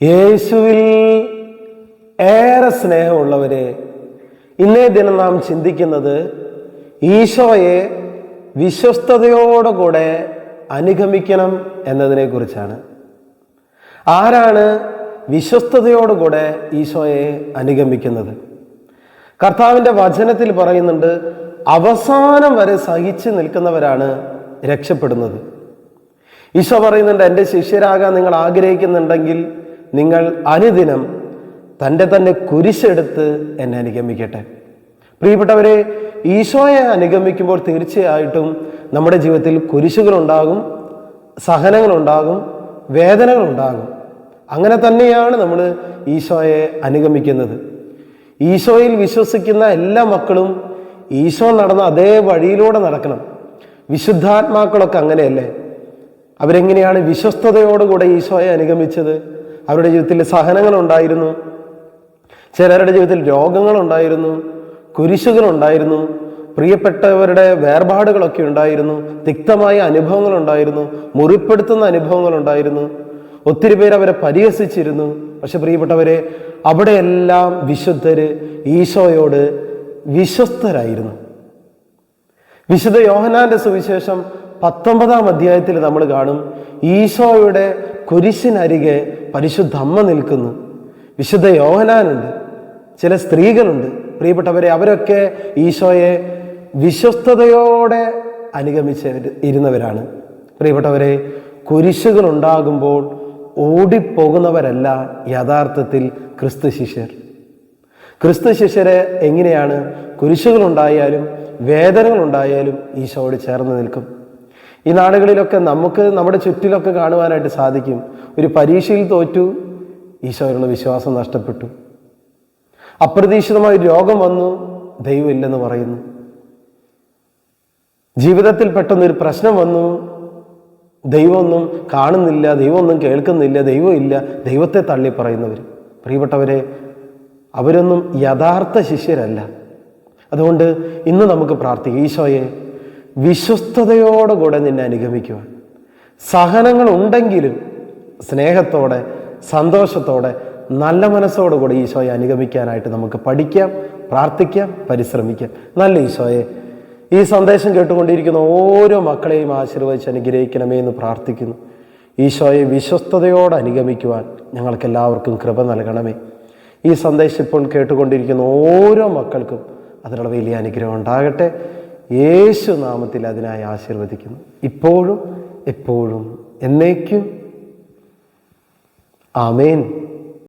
യേശുവിൽ ഏറെ സ്നേഹമുള്ളവരെ ഇന്നേ ദിനം നാം ചിന്തിക്കുന്നത് ഈശോയെ വിശ്വസ്തയോടുകൂടെ അനുഗമിക്കണം എന്നതിനെക്കുറിച്ചാണ്. ആരാണ് വിശ്വസ്തയോടുകൂടെ ഈശോയെ അനുഗമിക്കുന്നത്? കർത്താവിന്റെ വചനത്തിൽ പറയുന്നുണ്ട് അവസാനം വരെ സഹിച്ചു നിൽക്കുന്നവരാണ് രക്ഷപ്പെടുന്നത്. ഈശോ പറയുന്നുണ്ട് എന്റെ ശിഷ്യരാകാൻ നിങ്ങൾ ആഗ്രഹിക്കുന്നുണ്ടെങ്കിൽ നിങ്ങൾ അനുദിനം തന്റെ തന്നെ കുരിശെടുത്ത് എന്നെ അനുഗമിക്കട്ടെ. പ്രിയപ്പെട്ടവരെ ഈശോയെ അനുഗമിക്കുമ്പോൾ തീർച്ചയായിട്ടും നമ്മുടെ ജീവിതത്തിൽ കുരിശുകളുണ്ടാകും സഹനങ്ങളുണ്ടാകും വേദനകളുണ്ടാകും. അങ്ങനെ തന്നെയാണ് നമ്മൾ ഈശോയെ അനുഗമിക്കുന്നത്. ഈശോയിൽ വിശ്വസിക്കുന്ന എല്ലാ മക്കളും ഈശോ നടന്ന അതേ വഴിയിലൂടെ നടക്കണം. വിശുദ്ധാത്മാക്കളൊക്കെ അങ്ങനെയല്ലേ? അവരെങ്ങനെയാണ് വിശ്വസ്തയോടുകൂടെ ഈശോയെ അനുഗമിച്ചത്? അവരുടെ ജീവിതത്തിൽ സഹനങ്ങളുണ്ടായിരുന്നു. ചിലരുടെ ജീവിതത്തിൽ രോഗങ്ങളുണ്ടായിരുന്നു. കുരിശുകളുണ്ടായിരുന്നു. പ്രിയപ്പെട്ടവരുടെ വേർപാടുകളൊക്കെ ഉണ്ടായിരുന്നു. തിക്തമായ അനുഭവങ്ങളുണ്ടായിരുന്നു. മുറിപ്പെടുത്തുന്ന അനുഭവങ്ങളുണ്ടായിരുന്നു. ഒത്തിരി പേര് അവരെ പരിഹസിച്ചിരുന്നു. പക്ഷെ പ്രിയപ്പെട്ടവരെ അവിടെയെല്ലാം വിശുദ്ധര് ഈശോയോട് വിശ്വസ്തരായിരുന്നു. വിശുദ്ധ യോഹനാന്റെ സുവിശേഷം പത്തൊമ്പതാം അധ്യായത്തിൽ നമ്മൾ കാണും ഈശോയുടെ കുരിശിനരികെ പരിശുദ്ധ അമ്മ നിൽക്കുന്നു. വിശുദ്ധ യോഹനാനുണ്ട് ചില സ്ത്രീകളുണ്ട്. പ്രിയപ്പെട്ടവരെ അവരൊക്കെ ഈശോയെ വിശ്വസ്തയോടെ അനുഗമിച്ച് ഇരുന്നവരാണ്. പ്രിയപ്പെട്ടവരെ കുരിശുകൾ ഉണ്ടാകുമ്പോൾ ഓടിപ്പോകുന്നവരല്ല യഥാർത്ഥത്തിൽ ക്രിസ്തു ശിഷ്യർ. ക്രിസ്തു ശിഷ്യരെ എങ്ങനെയാണ് കുരിശുകളുണ്ടായാലും വേദനകളുണ്ടായാലും ഈശോയോട് ചേർന്ന് നിൽക്കും. ഈ നാടുകളിലൊക്കെ നമുക്ക് നമ്മുടെ ചുറ്റിലൊക്കെ കാണുവാനായിട്ട് സാധിക്കും. ഒരു പരീക്ഷയിൽ തോറ്റു ഈശോയിലുള്ള വിശ്വാസം നഷ്ടപ്പെട്ടു. അപ്രതീക്ഷിതമായി രോഗം വന്നു ദൈവമില്ലെന്ന് പറയുന്നു. ജീവിതത്തിൽ പെട്ടെന്നൊരു പ്രശ്നം വന്നു ദൈവമൊന്നും കാണുന്നില്ല ദൈവമൊന്നും കേൾക്കുന്നില്ല ദൈവമില്ല ദൈവത്തെ തള്ളി പറയുന്നവർ പ്രിയപ്പെട്ടവരെ അവരൊന്നും യഥാർത്ഥ ശിഷ്യരല്ല. അതുകൊണ്ട് ഇന്ന് നമുക്ക് പ്രാർത്ഥിക്കാം. ഈശോയെ വിശ്വസ്തയോടുകൂടെ നിന്നെ അനുഗമിക്കുവാൻ. സഹനങ്ങൾ ഉണ്ടെങ്കിലും സ്നേഹത്തോടെ സന്തോഷത്തോടെ നല്ല മനസ്സോടുകൂടി ഈശോയെ അനുഗമിക്കാനായിട്ട് നമുക്ക് പഠിക്കാം പ്രാർത്ഥിക്കാം പരിശ്രമിക്കാം. നല്ല ഈശോയെ ഈ സന്ദേശം കേട്ടുകൊണ്ടിരിക്കുന്ന ഓരോ മക്കളെയും ആശീർവദിച്ച് അനുഗ്രഹിക്കണമേ എന്ന് പ്രാർത്ഥിക്കുന്നു. ഈശോയെ വിശ്വസ്തയോടെ അനുഗമിക്കുവാൻ ഞങ്ങൾക്കെല്ലാവർക്കും കൃപ നൽകണമേ. ഈ സന്ദേശം ഇപ്പോൾ കേട്ടുകൊണ്ടിരിക്കുന്ന ഓരോ മക്കൾക്കും അതിനുള്ള വലിയ അനുഗ്രഹം ഉണ്ടാകട്ടെ. യേശു നാമത്തിൽ അതിനായി ആശീർവദിക്കുന്നു. ഇപ്പോഴും എപ്പോഴും എന്നേക്കും. ആമേൻ.